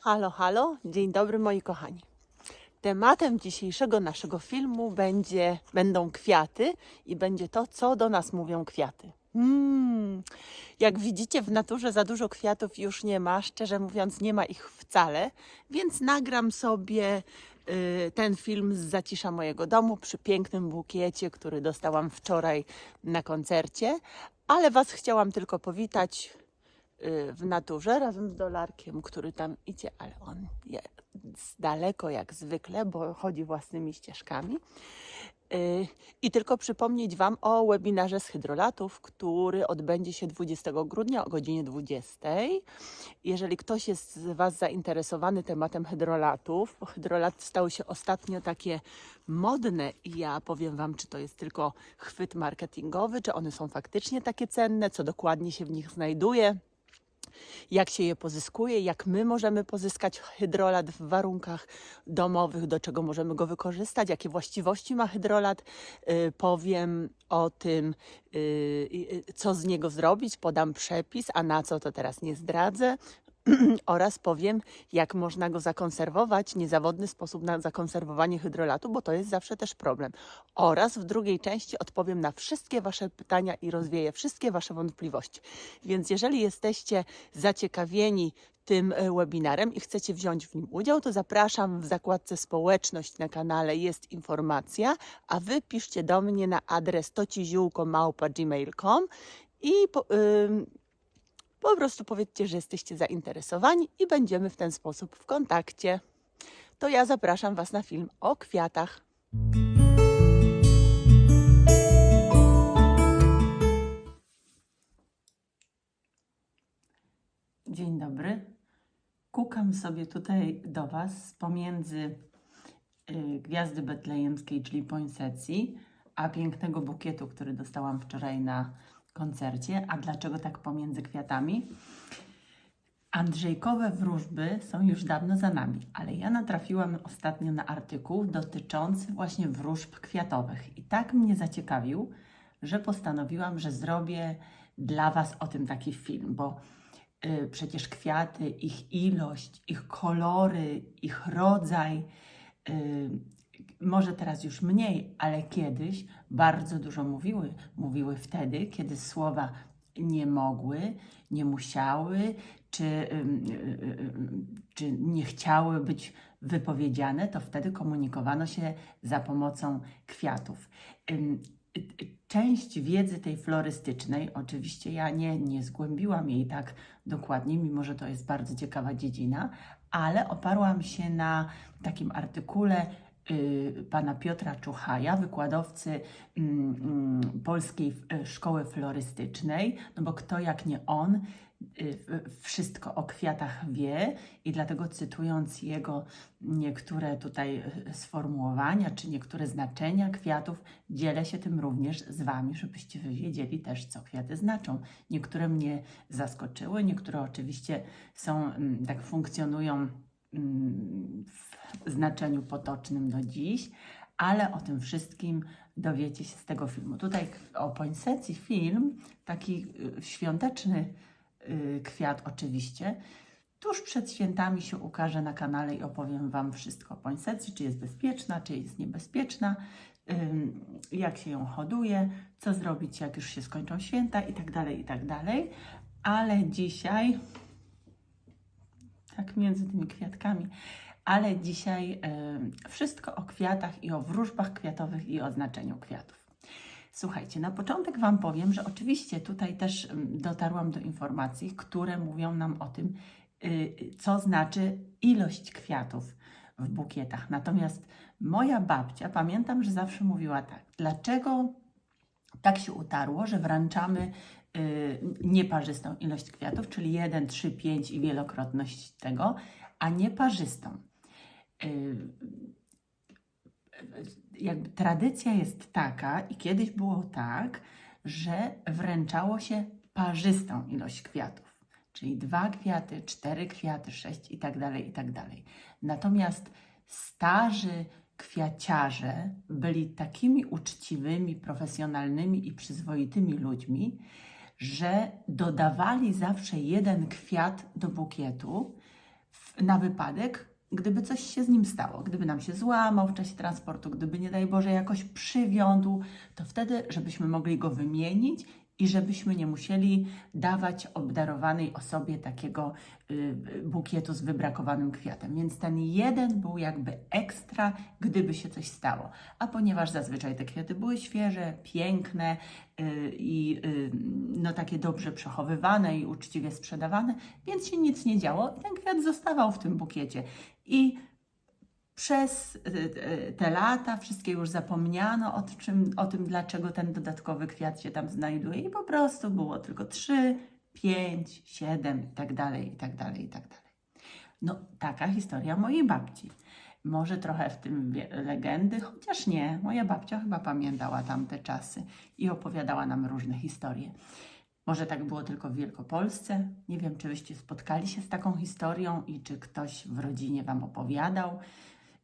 Halo, halo, dzień dobry moi kochani. Tematem dzisiejszego naszego filmu będzie, będą kwiaty i będzie to, co do nas mówią kwiaty. Mm, jak widzicie, w naturze za dużo kwiatów już nie ma, szczerze mówiąc, nie ma ich wcale, więc nagram sobie y, ten film z zacisza mojego domu przy pięknym bukiecie, który dostałam wczoraj na koncercie, ale Was chciałam tylko powitać w naturze razem z dolarkiem, który tam idzie, ale on jest daleko jak zwykle, bo chodzi własnymi ścieżkami. Y, I tylko przypomnieć Wam o webinarze z hydrolatów, który odbędzie się 20 grudnia o godzinie 20. Jeżeli ktoś jest z Was zainteresowany tematem hydrolatów, bo hydrolaty stały się ostatnio takie modne i ja powiem Wam, czy to jest tylko chwyt marketingowy, czy one są faktycznie takie cenne, co dokładnie się w nich znajduje jak się je pozyskuje, jak my możemy pozyskać hydrolat w warunkach domowych, do czego możemy go wykorzystać, jakie właściwości ma hydrolat. Y, powiem o tym, y, y, co z niego zrobić, podam przepis, a na co to teraz nie zdradzę. oraz powiem, jak można go zakonserwować, niezawodny sposób na zakonserwowanie hydrolatu, bo to jest zawsze też problem. Oraz w drugiej części odpowiem na wszystkie Wasze pytania i rozwieję wszystkie Wasze wątpliwości. Więc jeżeli jesteście zaciekawieni tym e, webinarem i chcecie wziąć w nim udział, to zapraszam w zakładce społeczność na kanale jest informacja, a wy piszcie do mnie na adres tociziółko.gmail.com i po, po prostu powiedzcie, że jesteście zainteresowani i będziemy w ten sposób w kontakcie. To ja zapraszam Was na film o kwiatach. Dzień dobry. Kukam sobie tutaj do Was pomiędzy y, gwiazdy betlejemskiej, czyli poinsettii, a pięknego bukietu, który dostałam wczoraj na koncercie. A dlaczego tak pomiędzy kwiatami? Andrzejkowe wróżby są już dawno za nami, ale ja natrafiłam ostatnio na artykuł dotyczący właśnie wróżb kwiatowych i tak mnie zaciekawił, że postanowiłam, że zrobię dla Was o tym taki film, bo y, przecież kwiaty, ich ilość, ich kolory, ich rodzaj, y, może teraz już mniej, ale kiedyś bardzo dużo mówiły. Mówiły wtedy, kiedy słowa nie mogły, nie musiały, czy, y, y, y, czy nie chciały być wypowiedziane, to wtedy komunikowano się za pomocą kwiatów. Część wiedzy tej florystycznej, oczywiście ja nie, nie zgłębiłam jej tak dokładnie, mimo że to jest bardzo ciekawa dziedzina, ale oparłam się na takim artykule pana Piotra Czuchaja, wykładowcy mm, mm, Polskiej y, Szkoły Florystycznej, no bo kto jak nie on y, wszystko o kwiatach wie i dlatego cytując jego niektóre tutaj y, sformułowania czy niektóre znaczenia kwiatów, dzielę się tym również z Wami, żebyście Wy wiedzieli też, co kwiaty znaczą. Niektóre mnie zaskoczyły, niektóre oczywiście są, mm, tak funkcjonują w znaczeniu potocznym do dziś, ale o tym wszystkim dowiecie się z tego filmu. Tutaj o poinsettii film, taki y, świąteczny y, kwiat oczywiście. Tuż przed świętami się ukaże na kanale i opowiem Wam wszystko o poinsettii, czy jest bezpieczna, czy jest niebezpieczna, jak się ją hoduje, co zrobić, jak już się skończą święta i tak dalej, i tak dalej. Ale dzisiaj tak między tymi kwiatkami. Ale dzisiaj y, wszystko o kwiatach i o wróżbach kwiatowych i o znaczeniu kwiatów. Słuchajcie, na początek Wam powiem, że oczywiście tutaj też ym, dotarłam do informacji, które mówią nam o tym, y, co znaczy ilość kwiatów w bukietach. Natomiast moja babcia, pamiętam, że zawsze mówiła tak, dlaczego tak się utarło, że wręczamy nieparzystą ilość kwiatów, czyli 1, 3, 5 i wielokrotność tego, a nieparzystą. Y, jakby tradycja jest taka, i kiedyś było tak, że wręczało się parzystą ilość kwiatów, czyli dwa kwiaty, cztery kwiaty, sześć i tak dalej, i tak dalej. Natomiast starzy kwiaciarze byli takimi uczciwymi, profesjonalnymi i przyzwoitymi ludźmi, że dodawali zawsze jeden kwiat do bukietu, na wypadek, gdyby coś się z nim stało, gdyby nam się złamał w czasie transportu, gdyby nie daj Boże jakoś przywiódł, to wtedy, żebyśmy mogli go wymienić i żebyśmy nie musieli dawać obdarowanej osobie takiego y, bukietu z wybrakowanym kwiatem. Więc ten jeden był jakby ekstra, gdyby się coś stało. A ponieważ zazwyczaj te kwiaty były świeże, piękne y, i y, no takie dobrze przechowywane i uczciwie sprzedawane, więc się nic nie działo i ten kwiat zostawał w tym bukiecie. I przez y, y, te lata wszystkie już zapomniano o, czym, o tym, dlaczego ten dodatkowy kwiat się tam znajduje i po prostu było tylko 3, 5, 7 i tak dalej, i tak dalej, i tak dalej. No, taka historia mojej babci. Może trochę w tym legendy, chociaż nie. Moja babcia chyba pamiętała tamte czasy i opowiadała nam różne historie. Może tak było tylko w Wielkopolsce. Nie wiem, czy wyście spotkali się z taką historią i czy ktoś w rodzinie Wam opowiadał.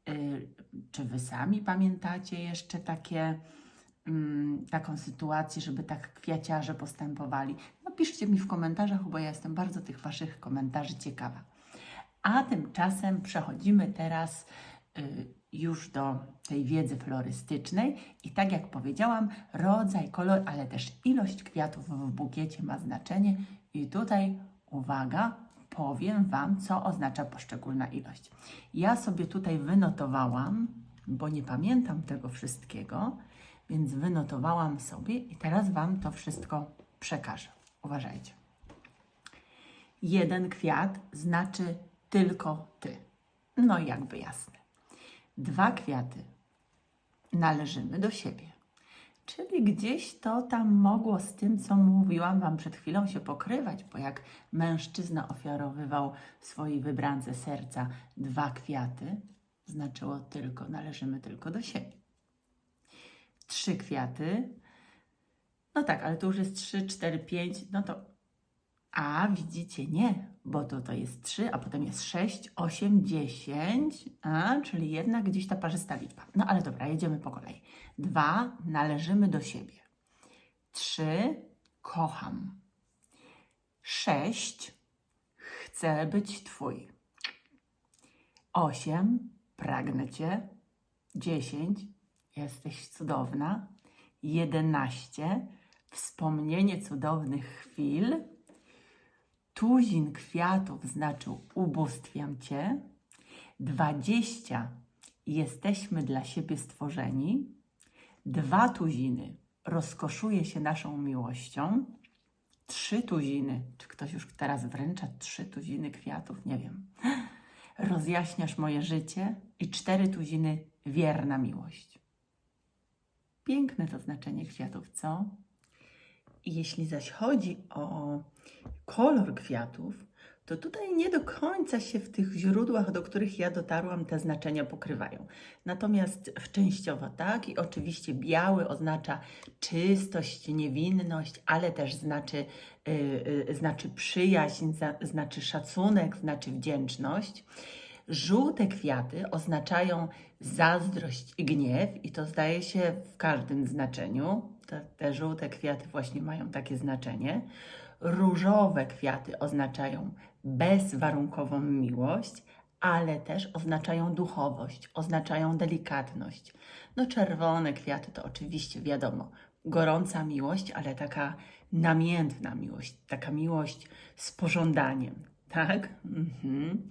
Y, Czy Wy sami pamiętacie jeszcze takie, mm, taką sytuację, żeby tak kwiaciarze postępowali? Napiszcie mi w komentarzach, bo ja jestem bardzo tych Waszych komentarzy ciekawa. A tymczasem przechodzimy teraz y, już do tej wiedzy florystycznej i tak jak powiedziałam, rodzaj, kolor, ale też ilość kwiatów w bukiecie ma znaczenie i tutaj uwaga, powiem Wam, co oznacza poszczególna ilość. Ja sobie tutaj wynotowałam, bo nie pamiętam tego wszystkiego, więc wynotowałam sobie i teraz Wam to wszystko przekażę. Uważajcie. Jeden kwiat znaczy tylko ty. No jakby jasne. Dwa kwiaty należymy do siebie. Czyli gdzieś to tam mogło z tym, co mówiłam Wam przed chwilą, się pokrywać, bo jak mężczyzna ofiarowywał swojej wybrance serca dwa kwiaty, znaczyło tylko, należymy tylko do siebie. Trzy kwiaty, no tak, ale to już jest trzy, cztery, pięć, no to a widzicie, nie, bo to, to jest 3, a potem jest 6, 8, 10, a, czyli jednak gdzieś ta parzysta liczba. No ale dobra, jedziemy po kolei. 2 należymy do siebie. 3 kocham. 6 chcę być Twój. 8 pragnę Cię. 10 jesteś cudowna. 11 wspomnienie cudownych chwil. Tuzin kwiatów znaczył ubóstwiam Cię. Dwadzieścia jesteśmy dla siebie stworzeni. Dwa tuziny rozkoszuje się naszą miłością. Trzy tuziny, czy ktoś już teraz wręcza trzy tuziny kwiatów? Nie wiem. Rozjaśniasz moje życie. I cztery tuziny wierna miłość. Piękne to znaczenie kwiatów, co? Jeśli zaś chodzi o kolor kwiatów, to tutaj nie do końca się w tych źródłach, do których ja dotarłam, te znaczenia pokrywają. Natomiast częściowo tak i oczywiście biały oznacza czystość, niewinność, ale też znaczy, yy, yy, znaczy przyjaźń, znaczy szacunek, znaczy wdzięczność. Żółte kwiaty oznaczają zazdrość i gniew, i to zdaje się w każdym znaczeniu. Te, te żółte kwiaty właśnie mają takie znaczenie. Różowe kwiaty oznaczają bezwarunkową miłość, ale też oznaczają duchowość, oznaczają delikatność. No, czerwone kwiaty to oczywiście wiadomo, gorąca miłość, ale taka namiętna miłość, taka miłość z pożądaniem, tak? Mhm.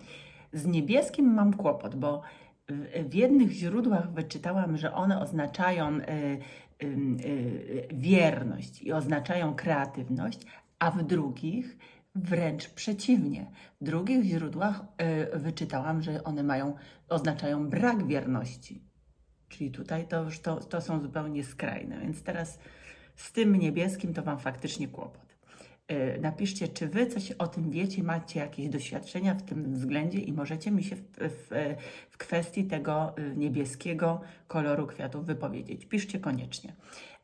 Z niebieskim mam kłopot, bo w, w jednych źródłach wyczytałam, że one oznaczają y, y, y, wierność i oznaczają kreatywność, a w drugich wręcz przeciwnie. W drugich źródłach y, wyczytałam, że one mają, oznaczają brak wierności. Czyli tutaj to to, to są zupełnie skrajne, więc teraz z tym niebieskim to Wam faktycznie kłopot. Y, Napiszcie, czy Wy coś o tym wiecie, macie jakieś doświadczenia w tym względzie i możecie mi się w, w, w kwestii tego y, niebieskiego koloru kwiatów wypowiedzieć. Piszcie koniecznie.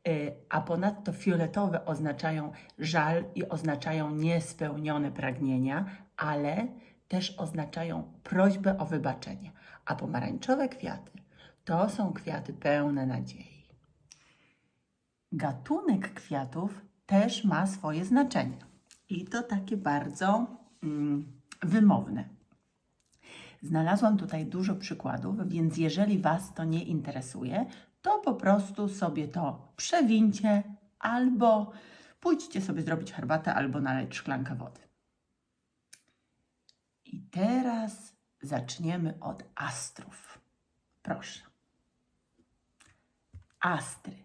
Y, A ponadto fioletowe oznaczają żal i oznaczają niespełnione pragnienia, ale też oznaczają prośbę o wybaczenie. A pomarańczowe kwiaty to są kwiaty pełne nadziei. Gatunek kwiatów też ma swoje znaczenie. I to takie bardzo mm, wymowne. Znalazłam tutaj dużo przykładów, więc jeżeli Was to nie interesuje, to po prostu sobie to przewincie albo pójdźcie sobie zrobić herbatę albo naleć szklankę wody. I teraz zaczniemy od astrów. Proszę. Astry.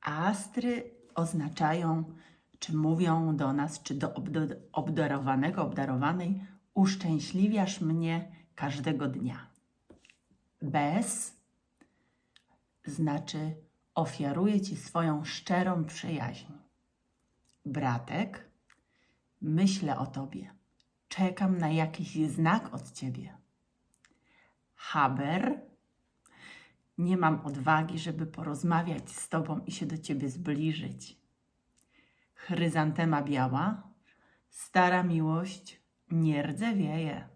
Astry oznaczają, czy mówią do nas, czy do obdarowanego, obdarowanej, uszczęśliwiasz mnie każdego dnia. Bez znaczy ofiaruję Ci swoją szczerą przyjaźń. Bratek, myślę o Tobie. Czekam na jakiś znak od Ciebie. Haber, nie mam odwagi, żeby porozmawiać z Tobą i się do Ciebie zbliżyć. Chryzantema biała, stara miłość nie rdzewieje.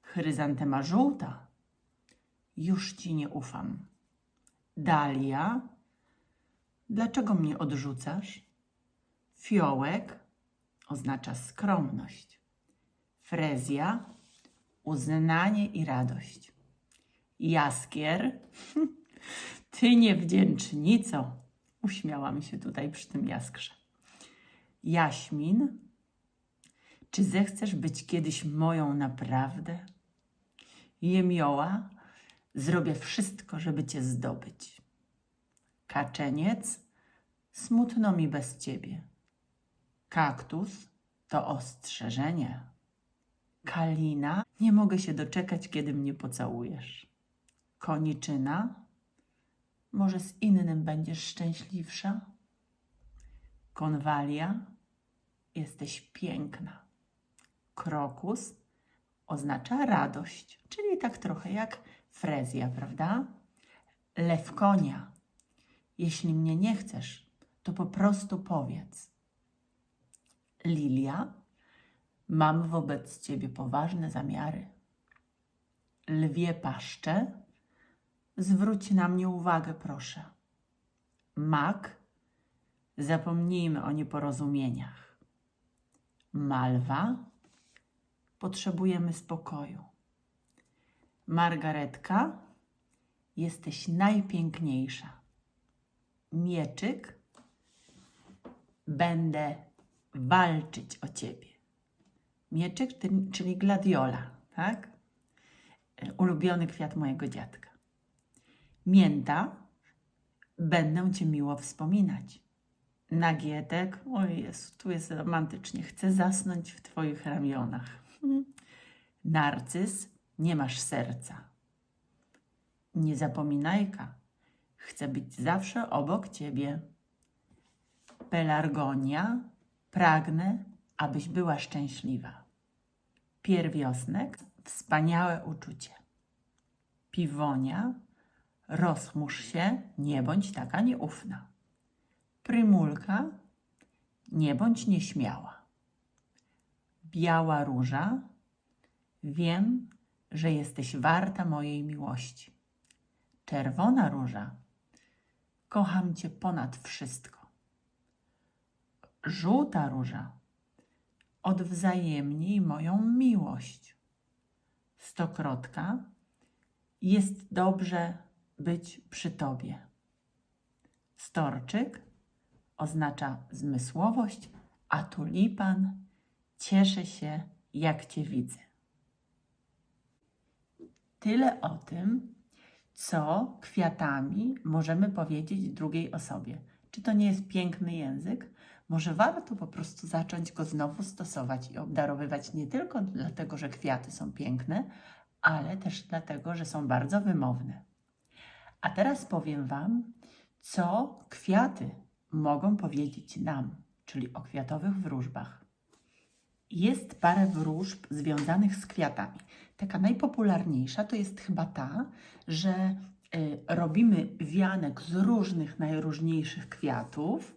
Chryzantema żółta, już Ci nie ufam. Dalia, dlaczego mnie odrzucasz? Fiołek oznacza skromność. Frezja, uznanie i radość. Jaskier, ty niewdzięcznico. Uśmiałam się tutaj przy tym jaskrze. Jaśmin, czy zechcesz być kiedyś moją naprawdę? Jemioła, zrobię wszystko, żeby cię zdobyć. Kaczeniec, smutno mi bez ciebie. Kaktus to ostrzeżenie. Kalina, nie mogę się doczekać, kiedy mnie pocałujesz. Koniczyna, może z innym będziesz szczęśliwsza? Konwalia, jesteś piękna. Krokus oznacza radość, czyli tak trochę jak frezja, prawda? Lewkonia, jeśli mnie nie chcesz, to po prostu powiedz. Lilia, mam wobec ciebie poważne zamiary. Lwie paszcze, zwróć na mnie uwagę, proszę. Mak, zapomnijmy o nieporozumieniach. Malwa, potrzebujemy spokoju. Margaretka, jesteś najpiękniejsza. Mieczyk, będę walczyć o ciebie. Mieczyk, czyli gladiola, tak? Ulubiony kwiat mojego dziadka. Mięta, będę cię miło wspominać. Nagietek, oj Jezu, tu jest romantycznie, chcę zasnąć w twoich ramionach. Hmm. Narcyz, nie masz serca. Niezapominajka, chcę być zawsze obok ciebie. Pelargonia, pragnę, abyś była szczęśliwa. Pierwiosnek, wspaniałe uczucie. Piwonia, rozchmurz się, nie bądź taka nieufna. Prymulka, nie bądź nieśmiała. Biała róża, wiem, że jesteś warta mojej miłości. Czerwona róża, kocham cię ponad wszystko. Żółta róża, odwzajemnij moją miłość. Stokrotka, jest dobrze być przy tobie. Storczyk oznacza zmysłowość, a tulipan cieszę się, jak cię widzę. Tyle o tym, co kwiatami możemy powiedzieć drugiej osobie. Czy to nie jest piękny język? Może warto po prostu zacząć go znowu stosować i obdarowywać nie tylko dlatego, że kwiaty są piękne, ale też dlatego, że są bardzo wymowne. A teraz powiem Wam, co kwiaty mogą powiedzieć nam, czyli o kwiatowych wróżbach. Jest parę wróżb związanych z kwiatami. Taka najpopularniejsza to jest chyba ta, że y, robimy wianek z różnych najróżniejszych kwiatów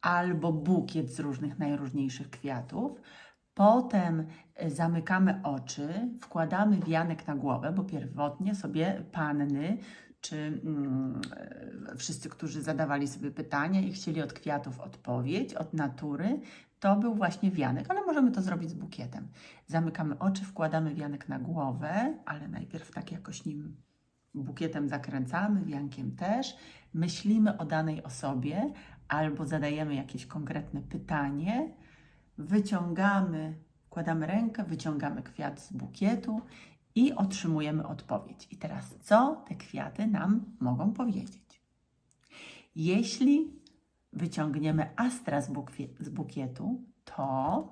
albo bukiet z różnych najróżniejszych kwiatów. Potem y, zamykamy oczy, wkładamy wianek na głowę, bo pierwotnie sobie panny czy mm, e, wszyscy, którzy zadawali sobie pytania i chcieli od kwiatów odpowiedź, od natury, to był właśnie wianek, ale możemy to zrobić z bukietem. Zamykamy oczy, wkładamy wianek na głowę, ale najpierw tak jakoś nim bukietem zakręcamy, wiankiem też. Myślimy o danej osobie albo zadajemy jakieś konkretne pytanie. Wyciągamy, wkładamy rękę, wyciągamy kwiat z bukietu i otrzymujemy odpowiedź. I teraz, co te kwiaty nam mogą powiedzieć? Jeśli wyciągniemy astra z, bukwie, z bukietu, to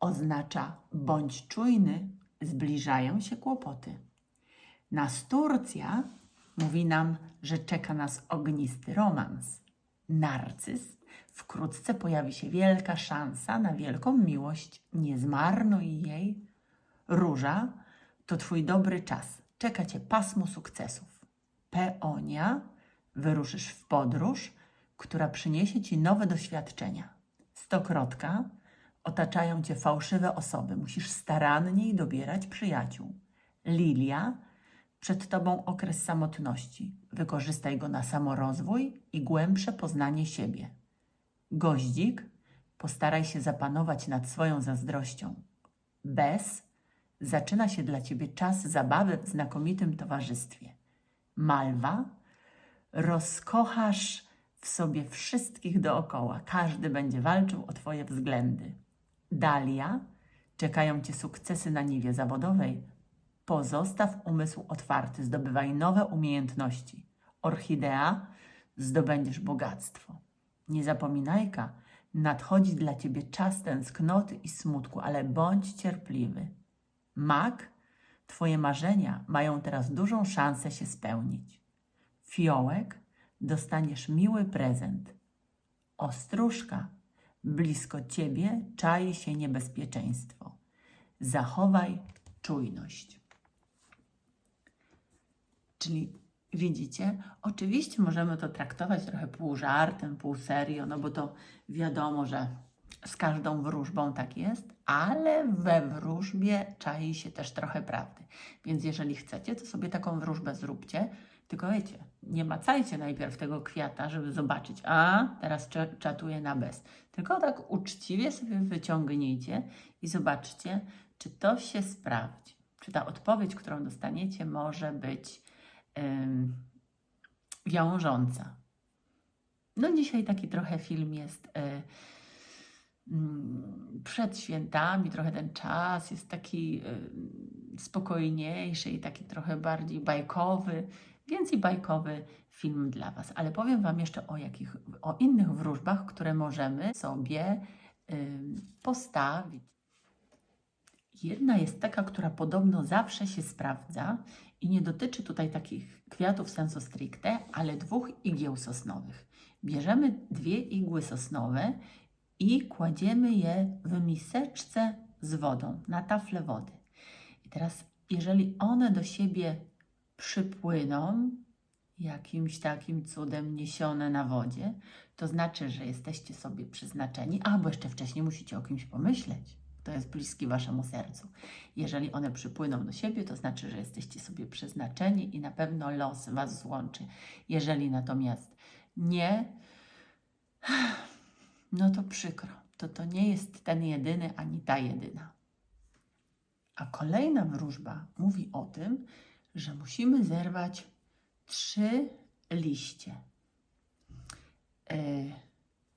oznacza bądź czujny, zbliżają się kłopoty. Nasturcja mówi nam, że czeka nas ognisty romans. Narcyz wkrótce pojawi się wielka szansa na wielką miłość. Nie zmarnuj jej. Róża to twój dobry czas. Czeka cię pasmo sukcesów. Peonia wyruszysz w podróż, która przyniesie ci nowe doświadczenia. Stokrotka otaczają cię fałszywe osoby. Musisz staranniej dobierać przyjaciół. Lilia przed tobą okres samotności. Wykorzystaj go na samorozwój i głębsze poznanie siebie. Goździk, postaraj się zapanować nad swoją zazdrością. Bez zaczyna się dla ciebie czas zabawy w znakomitym towarzystwie. Malwa, rozkochasz w sobie wszystkich dookoła. Każdy będzie walczył o twoje względy. Dalia, czekają cię sukcesy na niwie zawodowej. Pozostaw umysł otwarty, zdobywaj nowe umiejętności. Orchidea, zdobędziesz bogactwo. Nie zapominajka, nadchodzi dla ciebie czas tęsknoty i smutku, ale bądź cierpliwy. Mak, twoje marzenia mają teraz dużą szansę się spełnić. Fiołek, dostaniesz miły prezent. Ostróżka, blisko ciebie czai się niebezpieczeństwo. Zachowaj czujność. Czyli widzicie, oczywiście możemy to traktować trochę pół żartem, pół serio, no bo to wiadomo, że z każdą wróżbą tak jest, ale we wróżbie czai się też trochę prawdy. Więc jeżeli chcecie, to sobie taką wróżbę zróbcie. Tylko wiecie, nie macajcie najpierw tego kwiata, żeby zobaczyć, a teraz cza- czatuję na bez. Tylko tak uczciwie sobie wyciągnijcie i zobaczcie, czy to się sprawdzi. Czy ta odpowiedź, którą dostaniecie, może być ym, wiążąca. No dzisiaj taki trochę film jest y, mm, przed świętami, trochę ten czas jest taki y, spokojniejszy i taki trochę bardziej bajkowy, więc i bajkowy film dla Was. Ale powiem Wam jeszcze o, jakich, o innych wróżbach, które możemy sobie y, postawić. Jedna jest taka, która podobno zawsze się sprawdza i nie dotyczy tutaj takich kwiatów sensu stricte, ale dwóch igieł sosnowych. Bierzemy dwie igły sosnowe i kładziemy je w miseczce z wodą, na taflę wody. I teraz, jeżeli one do siebie przypłyną, jakimś takim cudem niesione na wodzie, to znaczy, że jesteście sobie przeznaczeni, albo jeszcze wcześniej musicie o kimś pomyśleć. To jest bliski waszemu sercu. Jeżeli one przypłyną do siebie, to znaczy, że jesteście sobie przeznaczeni i na pewno los was złączy. Jeżeli natomiast nie, no to przykro. To to nie jest ten jedyny ani ta jedyna. A kolejna wróżba mówi o tym, że musimy zerwać trzy liście e,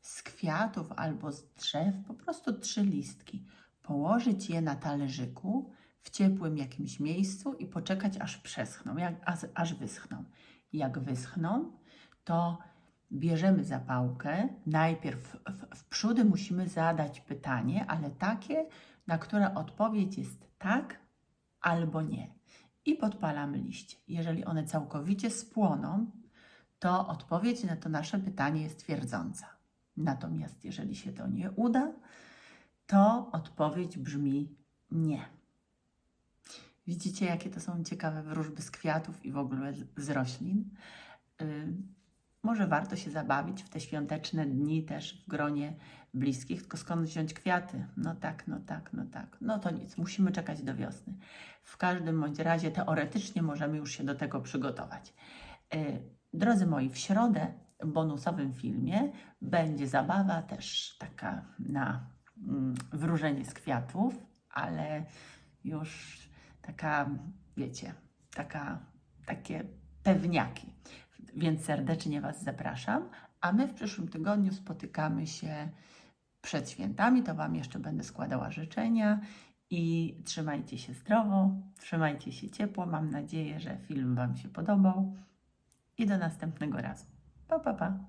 z kwiatów albo z drzew, po prostu trzy listki. Położyć je na talerzyku w ciepłym jakimś miejscu i poczekać, aż przeschną, jak, aż, aż wyschną. Jak wyschną, to bierzemy zapałkę. Najpierw w, w, przódy musimy zadać pytanie, ale takie, na które odpowiedź jest tak albo nie. I podpalamy liście. Jeżeli one całkowicie spłoną, to odpowiedź na to nasze pytanie jest twierdząca. Natomiast jeżeli się to nie uda, to odpowiedź brzmi nie. Widzicie, jakie to są ciekawe wróżby z kwiatów i w ogóle z roślin. Może warto się zabawić w te świąteczne dni też w gronie bliskich, tylko skąd wziąć kwiaty? No tak, no tak, no tak. No to nic, musimy czekać do wiosny. W każdym bądź razie teoretycznie możemy już się do tego przygotować. Yy, Drodzy moi, w środę bonusowym filmie będzie zabawa też taka na mm, wróżenie z kwiatów, ale już taka, wiecie, taka, takie pewniaki. Więc serdecznie Was zapraszam, a my w przyszłym tygodniu spotykamy się przed świętami. To Wam jeszcze będę składała życzenia i trzymajcie się zdrowo, trzymajcie się ciepło. Mam nadzieję, że film Wam się podobał i do następnego razu. Pa, pa, pa.